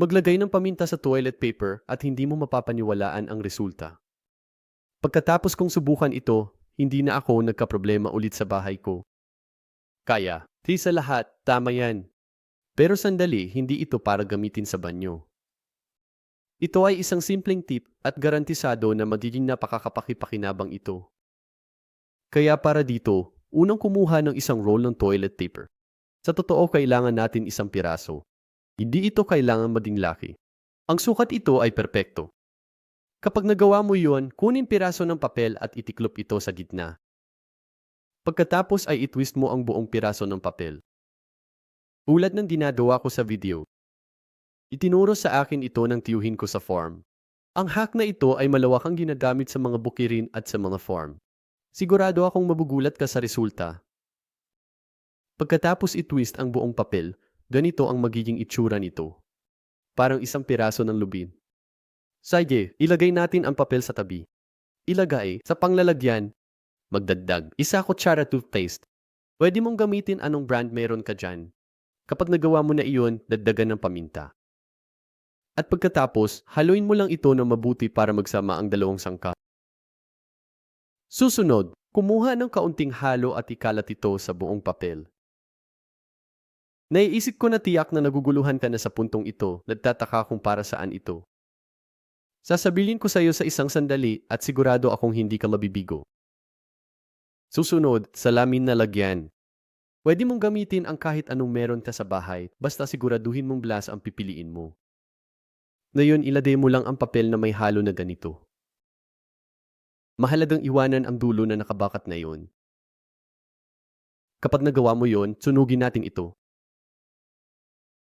Maglagay ng paminta sa toilet paper at hindi mo mapapaniwalaan ang resulta. Pagkatapos kong subukan ito, hindi na ako nagkaproblema ulit sa bahay ko. Kaya, di sa lahat, tama yan. Pero sandali, hindi ito para gamitin sa banyo. Ito ay isang simpleng tip at garantisado na magiging napakakapakipakinabang ito. Kaya para dito, unang kumuha ng isang roll ng toilet paper. Sa totoo, kailangan natin isang piraso. Hindi ito kailangan mading laki. Ang sukat ito ay perpekto. Kapag nagawa mo yon, kunin piraso ng papel at itiklop ito sa gitna. Pagkatapos ay itwist mo ang buong piraso ng papel. Tulad ng dinagawa ko sa video. Itinuro sa akin ito ng tiyuhin ko sa farm. Ang hack na ito ay malawakang ginagamit sa mga bukirin at sa mga farm. Sigurado akong mabugulat ka sa resulta. Pagkatapos itwist ang buong papel, ganito ang magiging itsura nito. Parang isang piraso ng lubin. Sige, ilagay natin ang papel sa tabi. Ilagay sa panglalagyan. Magdagdag, isa kutsara toothpaste. Pwede mong gamitin anong brand meron ka dyan. Kapag nagawa mo na iyon, dagdagan ng paminta. At pagkatapos, haluin mo lang ito na mabuti para magsama ang dalawang sangkap. Susunod, kumuha ng kaunting halo at ikalat ito sa buong papel. Naiisip ko na tiyak na naguguluhan ka na sa puntong ito, nagtataka kung para saan ito. Sasabihin ko sa iyo sa isang sandali at sigurado akong hindi ka mabibigo. Susunod, salamin na lagyan. Pwede mong gamitin ang kahit anong meron ka sa bahay, basta siguraduhin mong glass ang pipiliin mo. Ngayon, ilagay mo lang ang papel na may halo na ganito. Mahalagang iwanan ang dulo na nakabakat na yon. Kapag nagawa mo yon, sunugin natin ito.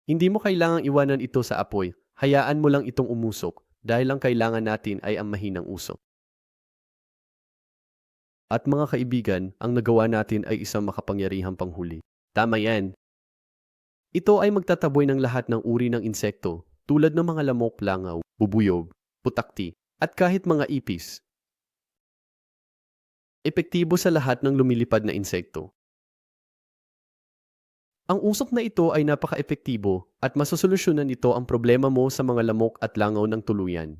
Hindi mo kailangang iwanan ito sa apoy, hayaan mo lang itong umusok dahil ang kailangan natin ay ang mahinang usok. At mga kaibigan, ang nagawa natin ay isang makapangyarihang panghuli. Tama yan. Ito ay magtataboy ng lahat ng uri ng insekto tulad ng mga lamok, langaw, bubuyog, putakti, at kahit mga ipis. Epektibo sa lahat ng lumilipad na insekto. Ang usok na ito ay napaka-epektibo at masosolusyonan nito ang problema mo sa mga lamok at langaw ng tuluyan.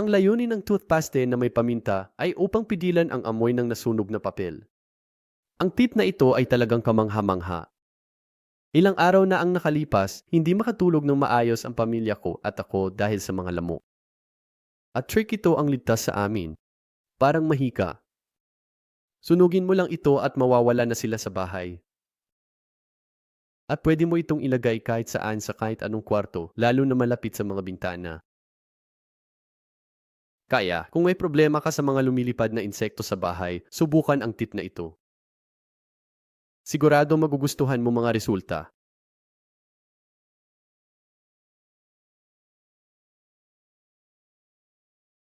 Ang layunin ng toothpaste na may paminta ay upang pidilan ang amoy ng nasunog na papel. Ang tip na ito ay talagang kamangha-mangha. Ilang araw na ang nakalipas, hindi makatulog ng maayos ang pamilya ko at ako dahil sa mga lamok. At trick ito ang ligtas sa amin. Parang mahika. Sunugin mo lang ito at mawawala na sila sa bahay. At pwede mo itong ilagay kahit saan sa kahit anong kwarto, lalo na malapit sa mga bintana. Kaya, kung may problema ka sa mga lumilipad na insekto sa bahay, subukan ang tip na ito. Sigurado magugustuhan mo mga resulta.